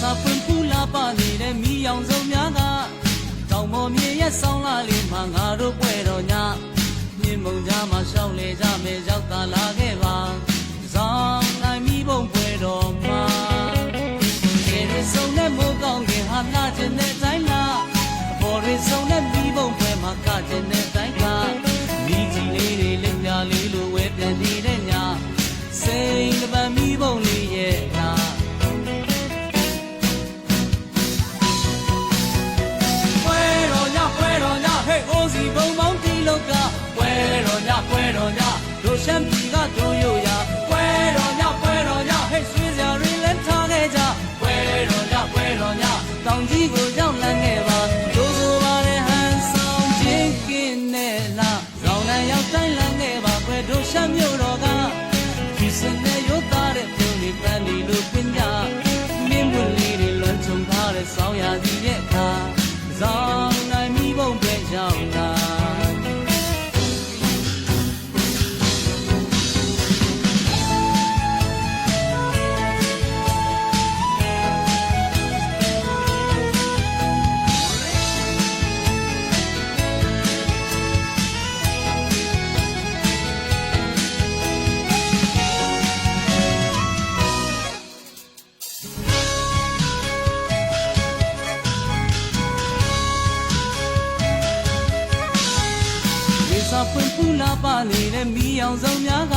စာဖွင့်ဖူးလာပါနေတဲ့မိအောင်စုံများကတောင်ပေါ်မြေရဲ့ဆောင်းလာလေးမှာငါတို့ပွဲတော်ညမြင်မုံကြမှာရှောင်းလေကြမယ်ရောက်တာလာခဲ့ပါဇောင်းနိုင်မိဘုံပွဲတော်မှာကျေရဆုံးတဲ့မိုးကောင်းခင်ဟာလာခြင်းတဲ့တိုင်းလားအပေါ်ရဆုံးတဲ့မိဘုံပွဲမှာကခြင်းတဲ့တိုင်းကမိကြီးလေးတွေလက်ပြလေးလိုဝဲပြန်နေတဲ့ညစိန်တပံမိဘုံ တော်ညပွဲတော်ညတို့ရှမ်းပြည်ကတို့ရိုးရာပွဲတော်ညပွဲတော်ညဟဲ့ဆွေးစရာတွေလည်းထားခဲ့ကြပွဲတော်ညပွဲတော်ညတောင်ကြီးကိုရောက်လန်းခဲ့ပါတို့ဆိုပါတဲ့ဟန်ဆောင်ချင်းကင်းနဲ့လာရောင်လန်းရောက်တိုင်းလန်းခဲ့ပါပွဲတို့ရှမ်းမြို့တော်ကဒီစနေရိုးသားတဲ့ပြုံးလေးပန်းဒီလိုပညာမင်းမွလေးတွေလွန်ချုံထားတဲ့ဆောင်းရာသီရဲ့အခါ ဖွင့်ဖူးလာပါနေတဲ့မိအောင်စုံများက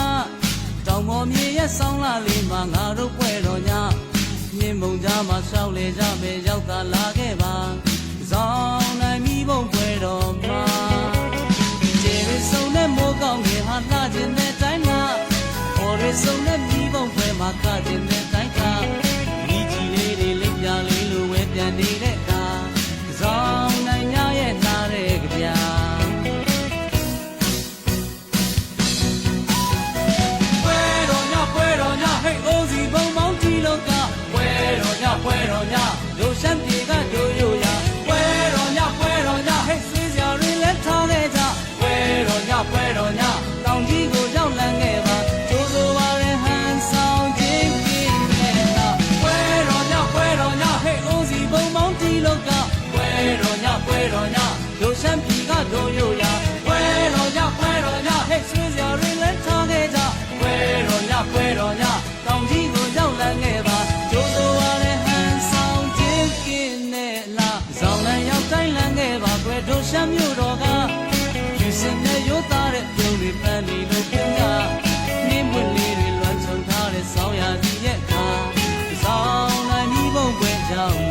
တောင်ပေါ်မြေရဲ့ဆောင်းလာလေးမှာငါတို့ပွဲတော်ညမြင်မုံကြားမှာရှောက်လေကြမယ်ရောက်တာလာခဲ့ပါဇောင်းနိုင်မိဘုံပွဲတော်မှာကျေရဆုံးတဲ့မိုးကောင်းငယ်ဟာလာခြင်းတဲ့တိုင်းလားပေါ်ရဆုံးတဲ့မိဘုံပွဲမှာကခြင်း zone.